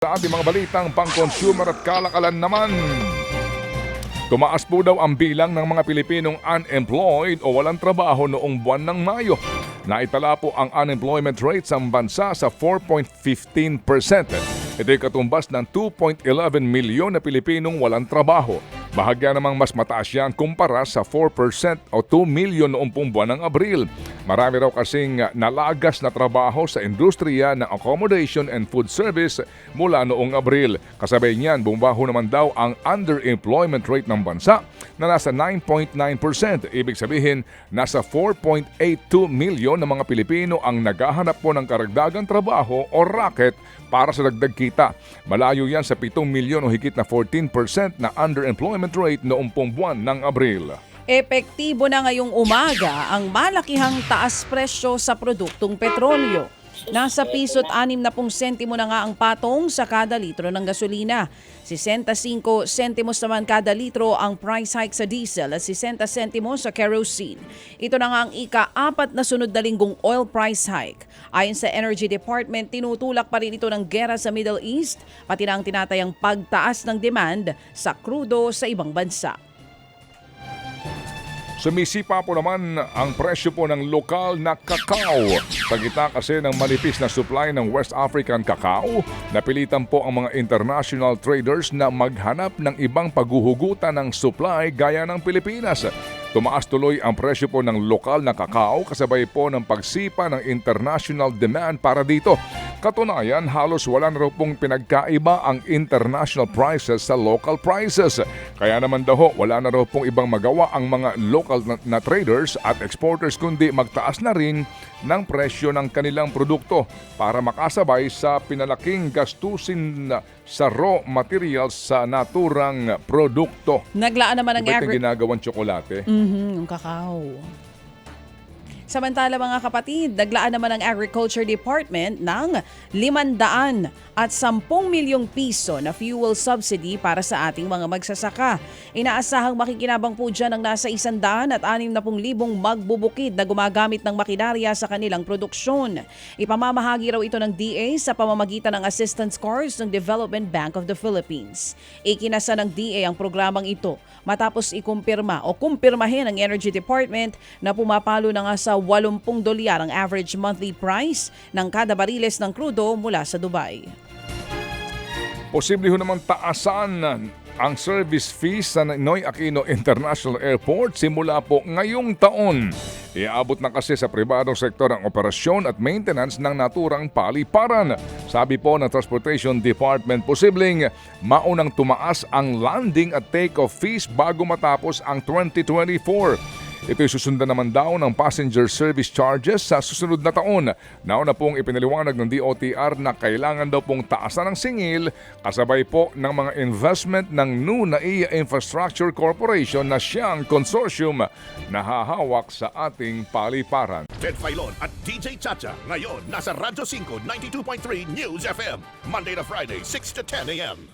Sa ating mga balitang pang-consumer at kalakalan naman. Tumaas po daw ang bilang ng mga Pilipinong unemployed o walang trabaho noong buwan ng Mayo. Naitala po ang unemployment rate sa bansa sa 4.15%. Ito'y katumbas ng 2.11 milyon na Pilipinong walang trabaho. Bahagya namang mas mataas yan kumpara sa 4% o 2 milyon noong buwan ng Abril. Marami raw kasing nalagas na trabaho sa industriya ng accommodation and food service mula noong Abril. Kasabay niyan, bumbaho naman daw ang underemployment rate ng bansa na nasa 9.9%. Ibig sabihin, nasa 4.82 milyon na mga Pilipino ang naghahanap po ng karagdagang trabaho o racket para sa dagdag kita. Malayo yan sa 7 milyon o higit na 14% na underemployment rate noong pong buwan ng Abril. Epektibo na ngayong umaga ang malakihang taas presyo sa produktong petrolyo. Nasa piso't 60 sentimo na nga ang patong sa kada litro ng gasolina. 65 sentimos naman kada litro ang price hike sa diesel at 60 sentimos sa kerosene. Ito na nga ang ika-apat na sunod na linggong oil price hike. Ayon sa Energy Department, tinutulak pa rin ito ng gera sa Middle East, pati na ang tinatayang pagtaas ng demand sa krudo sa ibang bansa. Sumisipa po naman ang presyo po ng lokal na kakao. Sa gitna kasi ng malipis na supply ng West African cacao, napilitan po ang mga international traders na maghanap ng ibang paghuhugutan ng supply gaya ng Pilipinas. Tumaas tuloy ang presyo po ng lokal na kakao kasabay po ng pagsipa ng international demand para dito. Katunayan, halos wala na raw pong pinagkaiba ang international prices sa local prices. Kaya naman daw wala na raw pong ibang magawa ang mga local na, na traders at exporters kundi magtaas na rin ng presyo ng kanilang produkto para makasabay sa pinalaking gastusin sa raw materials sa naturang produkto. Naglaan naman ng Iba't yung agri- ginagawang tsokolate. Mhm, yung kakao. Samantala mga kapatid, naglaan naman ang Agriculture Department ng 500 at 10 milyong piso na fuel subsidy para sa ating mga magsasaka. Inaasahang makikinabang po dyan ang nasa 100 at 60 libong magbubukid na gumagamit ng makinarya sa kanilang produksyon. Ipamamahagi raw ito ng DA sa pamamagitan ng assistance cars ng Development Bank of the Philippines. Ikinasa ng DA ang programang ito matapos ikumpirma o kumpirmahin ng Energy Department na pumapalo na nga sa 80 dolyar ang average monthly price ng kada bariles ng krudo mula sa Dubai. Posible ho naman taasan ang service fees sa Noy Aquino International Airport simula po ngayong taon. Iabot na kasi sa pribadong sektor ang operasyon at maintenance ng naturang paliparan. Sabi po ng Transportation Department, posibleng maunang tumaas ang landing at take-off fees bago matapos ang 2024. Ito'y susundan naman daw ng passenger service charges sa susunod na taon. Nauna pong ipinaliwanag ng DOTR na kailangan daw pong taasan ng singil kasabay po ng mga investment ng NUNAIA Infrastructure Corporation na siyang consortium na hahawak sa ating paliparan. Ted Filon at DJ Chacha. Ngayon, nasa Radyo 5, 92.3 News FM. Monday to Friday, 6 to 10 a.m.